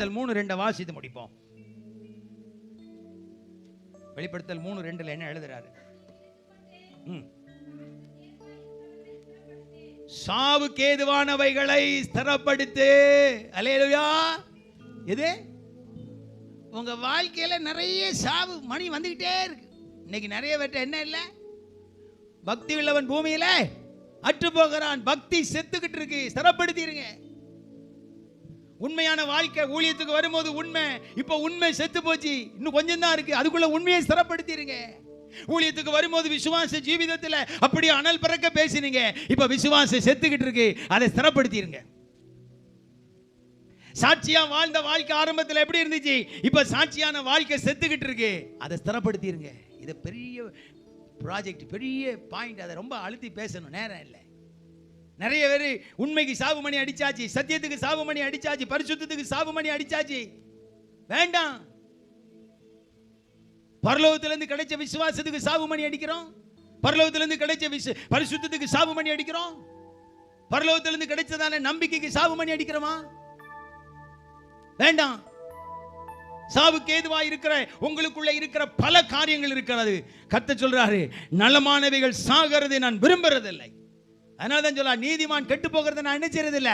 வெளிப்படுத்தல் மூணு ரெண்டை வாசித்து முடிப்போம். வெளிப்படுத்தல் மூணு ரெண்டுல என்ன எழுதுறாரு? ம். சாவுக்கு ஏதுவானவைகளை ஸ்திரப்படுத்து. அலேலுயா எது? உங்க வாழ்க்கையில நிறைய சாவு மணி வந்துகிட்டே இருக்கு. இன்னைக்கு நிறைய பேர்ட்ட என்ன இல்லை? பக்தி உள்ளவன் பூமியில அற்று போகிறான் பக்தி செத்துக்கிட்டு இருக்கு. ஸ்திரப்படுத்திருங்க. உண்மையான வாழ்க்கை ஊழியத்துக்கு வரும்போது உண்மை. இப்போ உண்மை செத்து போச்சு. இன்னும் கொஞ்சம் தான் இருக்கு. அதுக்குள்ள உண்மையை ஸ்திரப்படுத்திருங்க. ஊழியத்துக்கு வரும்போது விசுவாச ஜீவிதத்தில் அப்படியே அனல் பிறக்க பேசினீங்க. இப்போ விசுவாச செத்துக்கிட்டு இருக்கு. அதை ஸ்திரப்படுத்திருங்க. சாட்சியா வாழ்ந்த வாழ்க்கை ஆரம்பத்தில் எப்படி இருந்துச்சு? இப்ப சாட்சியான வாழ்க்கை செத்துக்கிட்டு இருக்கு. அதை ஸ்திரப்படுத்திருங்க. இதை பெரிய ப்ராஜெக்ட் பெரிய பாயிண்ட் அதை ரொம்ப அழுத்தி பேசணும். நேரம் இல்லை. நிறைய பேர் உண்மைக்கு சாவு மணி அடிச்சாச்சு சத்தியத்துக்கு சாவு மணி அடிச்சாச்சு பரிசுத்தத்துக்கு சாவு மணி அடிச்சாச்சு. வேண்டாம். பரலோகத்திலிருந்து கிடைச்ச விசுவாசத்துக்கு சாவு மணி அடிக்கிறோம். பரலோகத்திலிருந்து கிடைச்ச விசு பரிசுத்தத்துக்கு சாவு மணி அடிக்கிறோம். பரலோகத்திலிருந்து கிடைச்சதான நம்பிக்கைக்கு சாவு மணி அடிக்கிறோமா? வேண்டாம். சாவுக்கு ஏதுவா இருக்கிற உங்களுக்குள்ள இருக்கிற பல காரியங்கள் இருக்கிறது. கத்த சொல்றாரு நலமானவைகள் சாகிறதை நான் விரும்புறதில்லை. அதனால தான் சொல்ல நீதிமான் கெட்டு போகிறத நான் என்ன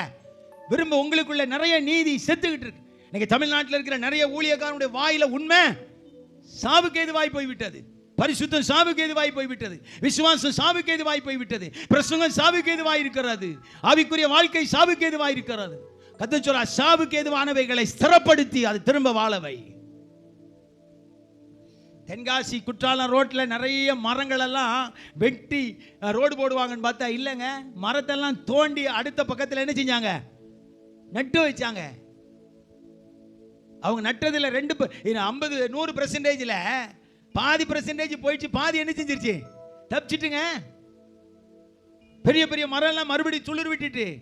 விரும்ப உங்களுக்குள்ள நிறைய நீதி செத்துக்கிட்டு இருக்கு. இன்னைக்கு தமிழ்நாட்டில் இருக்கிற நிறைய ஊழியக்காரனுடைய வாயில உண்மை சாவுக்கு எதுவாய் போய்விட்டது? பரிசுத்தம் சாவுக்கு எதுவாய் போய்விட்டது? விசுவாசம் சாவுக்கு எதுவாய் போய்விட்டது? பிரசங்கம் சாவுக்கு எதுவாய் இருக்கிறது? ஆவிக்குரிய வாழ்க்கை சாவுக்கு எதுவாய் இருக்கிறது? கத்து சொல்ல சாவுக்கு எதுவானவைகளை ஸ்திரப்படுத்தி அது திரும்ப வாழவை தென்காசி குற்றாலம் ரோட்டில் நிறைய மரங்களெல்லாம் வெட்டி ரோடு போடுவாங்கன்னு பார்த்தா இல்லைங்க. மரத்தெல்லாம் தோண்டி அடுத்த பக்கத்தில் என்ன செஞ்சாங்க? நட்டு வச்சாங்க. அவங்க நட்டதில் ரெண்டு ஐம்பது நூறு பெர்சன்டேஜில் பாதி பெர்சன்டேஜ் போயிடுச்சு. பாதி என்ன செஞ்சிருச்சு? தப்பிச்சிட்டுங்க. பெரிய பெரிய மரம் எல்லாம் மறுபடியும் துளிர் விட்டுட்டு.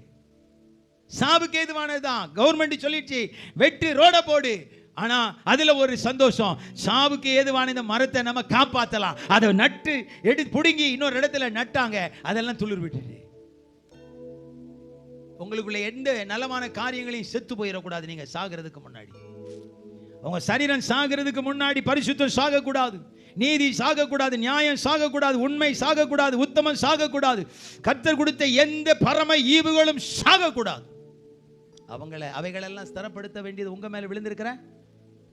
சாவுக்கு ஏதுவானதுதான். கவர்மெண்ட் சொல்லிடுச்சு வெட்டு ரோட போடு. ஆனா அதுல ஒரு சந்தோஷம். சாவுக்கு ஏதுவான இந்த மரத்தை நம்ம காப்பாத்தலாம். அதை நட்டு எடுத்து புடுங்கி இன்னொரு இடத்துல நட்டாங்க அதெல்லாம் துளிர் விட்டுட்டு உங்களுக்குள்ள எந்த நலமான காரியங்களையும் செத்து போயிடக்கூடாது நீங்க சாகிறதுக்கு முன்னாடி. உங்க சரீரம் சாகிறதுக்கு முன்னாடி பரிசுத்தம் சாகக்கூடாது. நீதி சாகக்கூடாது நியாயம் சாகக்கூடாது உண்மை சாகக்கூடாது உத்தமம் சாகக்கூடாது. கர்த்தர் கொடுத்த எந்த பரம ஈவுகளும் சாகக்கூடாது. அவங்கள அவைகளெல்லாம் ஸ்திரப்படுத்த வேண்டியது உங்க மேல விழுந்திருக்கிறேன்?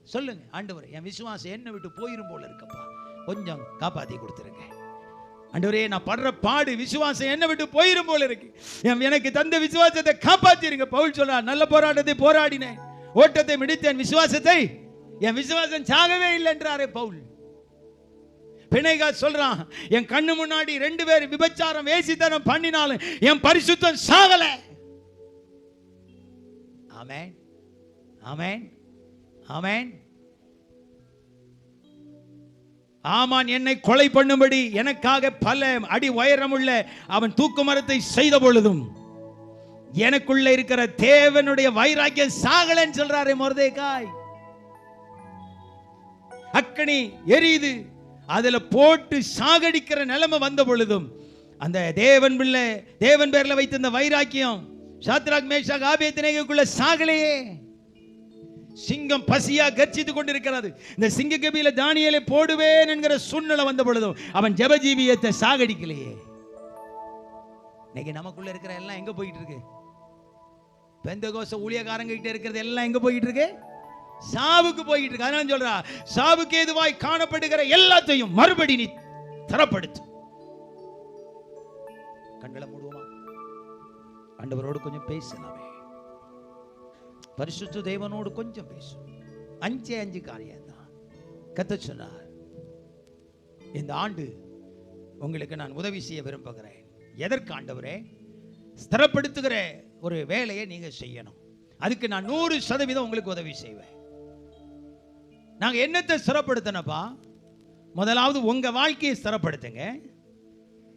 சொல்லுங்க ஆண்டவரே என் விசுவாசம் என்ன விட்டு போயிரும் போல இருக்கப்பா. கொஞ்சம் காப்பாத்தி கொடுத்துருங்க. ஆண்டவரே நான் படுற பாடு விசுவாசம் என்ன விட்டு போயிரும் போல இருக்கு. எனக்கு தந்த விசுவாசத்தை காப்பாத்திருங்க. பவுல் சொல்றா நல்ல போராட்டத்தை போராடினேன். ஓட்டத்தை மிடித்தேன். விசுவாசத்தை என் விசுவாசம் சாகவே இல்லை என்றாரே பவுல். பிணைகா சொல்றான் என் கண்ணு முன்னாடி ரெண்டு பேர் விபச்சாரம் வேசித்தனம் பண்ணினாலும் என் பரிசுத்தம் சாகல. ஆமேன். ஆமேன். ஆமென். ஆமான் என்னை கொலை பண்ணும்படி எனக்காக பல அடி உயரமுள்ள அவன் தூக்கு மரத்தை செய்த பொழுதும் எனக்குள்ள இருக்கிற தேவனுடைய வைராக்கியம் சாகலன்னு சொல்றாரு மொரதேகாய். அக்கனி எரியுது. அதுல போட்டு சாகடிக்கிற நிலைமை வந்த பொழுதும் அந்த தேவன் பிள்ளை தேவன் பேர்ல வைத்திருந்த வைராக்கியம் சாத்ராக் மேஷாக் ஆபேத்தினேகுள்ள சாகலையே. சிங்கம் பசியா கர்ச்சித்து கொண்டிருக்கிறது. இந்த சிங்க கபியில தானியலை போடுவேன் என்கிற சூழ்நிலை வந்த பொழுதும் அவன் ஜபஜீவியத்தை சாகடிக்கலையே. இன்னைக்கு நமக்குள்ள இருக்கிற எல்லாம் எங்க போயிட்டு இருக்கு பெந்தகோச ஊழியக்காரங்க கிட்ட இருக்கிறது எல்லாம் எங்க போயிட்டு இருக்கு சாவுக்கு போயிட்டு இருக்கு அதனால சொல்றா சாவுக்கு ஏதுவாய் காணப்படுகிற எல்லாத்தையும் மறுபடி நீ தரப்படுத்து. கண்களை மூடுவோமா? ஆண்டவரோடு கொஞ்சம் பேசலாமே. பரிசுத்த தேவனோடு கொஞ்சம் பேசும் அஞ்சே அஞ்சு காரியம் தான். கத்த சொன்னார் இந்த ஆண்டு உங்களுக்கு நான் உதவி செய்ய விரும்புகிறேன். எதற்கு ஆண்டவரே? ஸ்திரப்படுத்துகிற ஒரு வேலையை நீங்கள் செய்யணும். அதுக்கு நான் நூறு சதவீதம் உங்களுக்கு உதவி செய்வேன். நாங்கள் என்னத்தை ஸ்திரப்படுத்தினப்பா முதலாவது உங்கள் வாழ்க்கையை ஸ்திரப்படுத்துங்க.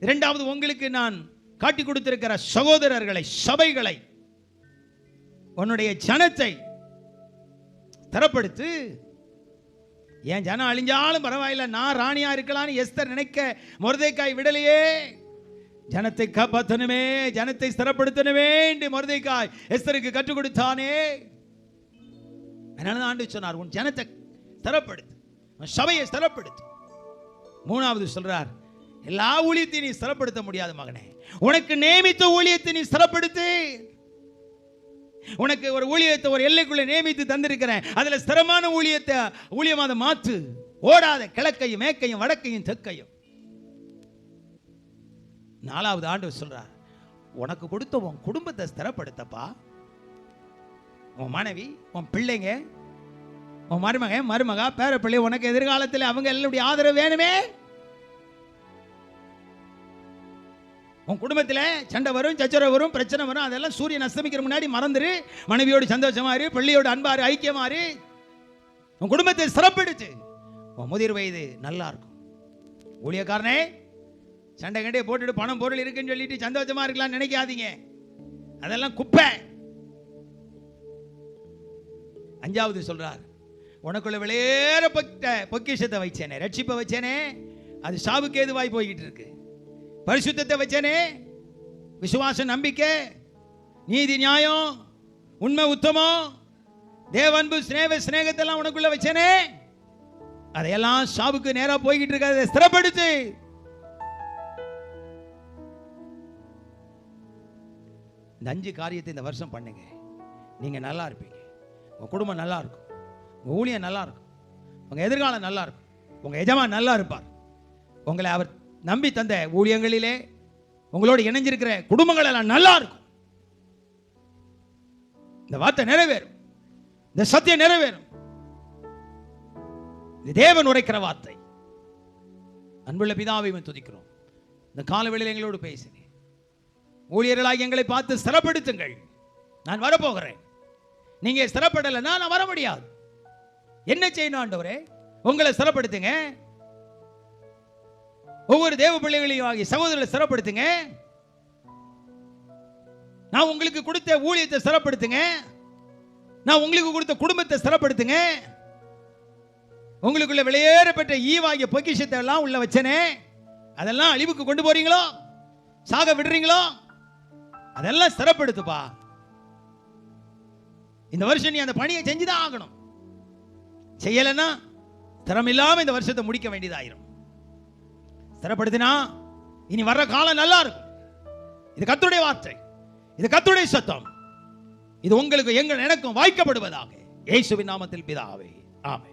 இரண்டாவது உங்களுக்கு நான் காட்டி கொடுத்திருக்கிற சகோதரர்களை சபைகளை உன்னுடைய ஜனத்தை தரப்படுத்து. என் ஜனம் அழிஞ்சாலும் பரவாயில்ல நான் ராணியா இருக்கலாம்னு எஸ்தர் நினைக்க முருதைக்காய் விடலையே. ஜனத்தை காப்பாற்றணுமே ஜனத்தை ஸ்திரப்படுத்தணுமே என்று முருதைக்காய். எஸ்தருக்கு கற்றுக் கொடுத்தானே. அதனால தான் ஆண்டு சொன்னார் உன் ஜனத்தை ஸ்திரப்படுத்து உன் சபையை ஸ்திரப்படுத்து. மூணாவது சொல்றார் எல்லா ஊழியத்தையும் நீ ஸ்திரப்படுத்த முடியாது மகனே. உனக்கு நியமித்த ஊழியத்தை நீ ஸ்திரப்படுத்து. உனக்கு ஒரு ஊழியத்தை ஒரு எல்லைக்குள்ள நியமித்து தந்திருக்கிறேன். அதுல ஸ்திரமான ஊழியத்தை ஊழியமாக அதை மாற்று. ஓடாத கிழக்கையும் மேற்கையும் வடக்கையும் தெற்கையும். நாலாவது ஆண்டு சொல்றார் உனக்கு கொடுத்த உன் குடும்பத்தை ஸ்திரப்படுத்தப்பா. உன் மனைவி உன் பிள்ளைங்க உன் மருமகன் மருமகா பேர பிள்ளை உனக்கு எதிர்காலத்தில் அவங்க எல்லாருடைய ஆதரவு வேணுமே? உன் குடும்பத்தில் சண்டை வரும் சச்சரவு வரும் பிரச்சனை வரும் அதெல்லாம் சூரியன் அஸ்தமிக்கிற முன்னாடி மறந்துரு. மனைவியோடு சந்தோஷமா இரு பிள்ளையோடு அன்பாரு ஐக்கியமா இரு உன் குடும்பத்தை சிறப்பிடுச்சு. உன் முதிர் வயது நல்லா இருக்கும். ஊழியக்காரனே சண்டை கண்டே போட்டுட்டு பணம் பொருள் இருக்குன்னு சொல்லிட்டு சந்தோஷமா இருக்கலாம்னு நினைக்காதீங்க. அதெல்லாம் குப்பை. அஞ்சாவது சொல்றார் உனக்குள்ள விளையாட பொக்கிஷத்தை வச்சேனே ரட்சிப்பை வச்சேனே அது சாவுக்கு ஏதுவாய் போய்கிட்டு இருக்கு. பரிசுத்தத்தை வச்சேனே. விசுவாச நம்பிக்கை நீதி நியாயம் உண்மை உத்தமம் தேவன்பு ஸ்நேக ஸ்நேகத்தெல்லாம் உனக்குள்ள வச்சேனே. அதையெல்லாம் சாவுக்கு நேரா போய்கிட்டு இருக்காது ஸ்திரப்படுத்து. இந்த அஞ்சு காரியத்தை இந்த வருஷம் பண்ணுங்க. நீங்க நல்லா இருப்பீங்க. உங்க குடும்பம் நல்லா இருக்கும். உங்க ஊழியம் நல்லா இருக்கும். உங்க எதிர்காலம் நல்லா இருக்கும். உங்க எஜமான் நல்லா இருப்பார். உங்களை அவர் நம்பி தந்த ஊழியங்களிலே உங்களோடு இணைஞ்சிருக்கிற குடும்பங்கள் எல்லாம் நல்லா இருக்கும். இந்த வார்த்தை நிறைவேறும். இந்த சத்தியம் நிறைவேறும். தேவன் உரைக்கிற வார்த்தை. அன்புள்ள பிதாவை துதிக்கிறோம். இந்த காலவெளியில் எங்களோடு பேசினேன் ஊழியர்களாக எங்களை பார்த்து ஸ்திரப்படுத்துங்கள் நான் வரப்போகிறேன். நீங்கள் ஸ்திரப்படலைன்னா நான் வர முடியாது. என்ன செய்யணும் ஆண்டவரே? உங்களை ஸ்திரப்படுத்துங்க ஒவ்வொரு தேவ பிள்ளைகளையும் ஆகிய சகோதரர்களை சிறப்படுத்துங்க. நான் உங்களுக்கு கொடுத்த ஊழியத்தை சிறப்படுத்துங்க. நான் உங்களுக்கு கொடுத்த குடும்பத்தை சிறப்படுத்துங்க. உங்களுக்குள்ள வெளியேறப்பட்ட ஈவாகிய பொக்கிஷத்தை எல்லாம் உள்ள வச்சனே. அதெல்லாம் அழிவுக்கு கொண்டு போறீங்களோ? சாக விடுறீங்களோ? அதெல்லாம் சிறப்படுத்துப்பா. இந்த வருஷம் நீ அந்த பணியை செஞ்சுதான் ஆகணும். செய்யலைன்னா திறம் இந்த வருஷத்தை முடிக்க வேண்டியதாயிரும். ஸ்திரப்படுத்தினா இனி வர்ற காலம் நல்லா இருக்கும். இது கத்துடைய வார்த்தை. இது கத்துடைய சத்தம். இது உங்களுக்கு எங்கள் எனக்கும் வாய்க்கப்படுவதாக. இயேசுவின் நாமத்தில் பிதாவே. ஆமே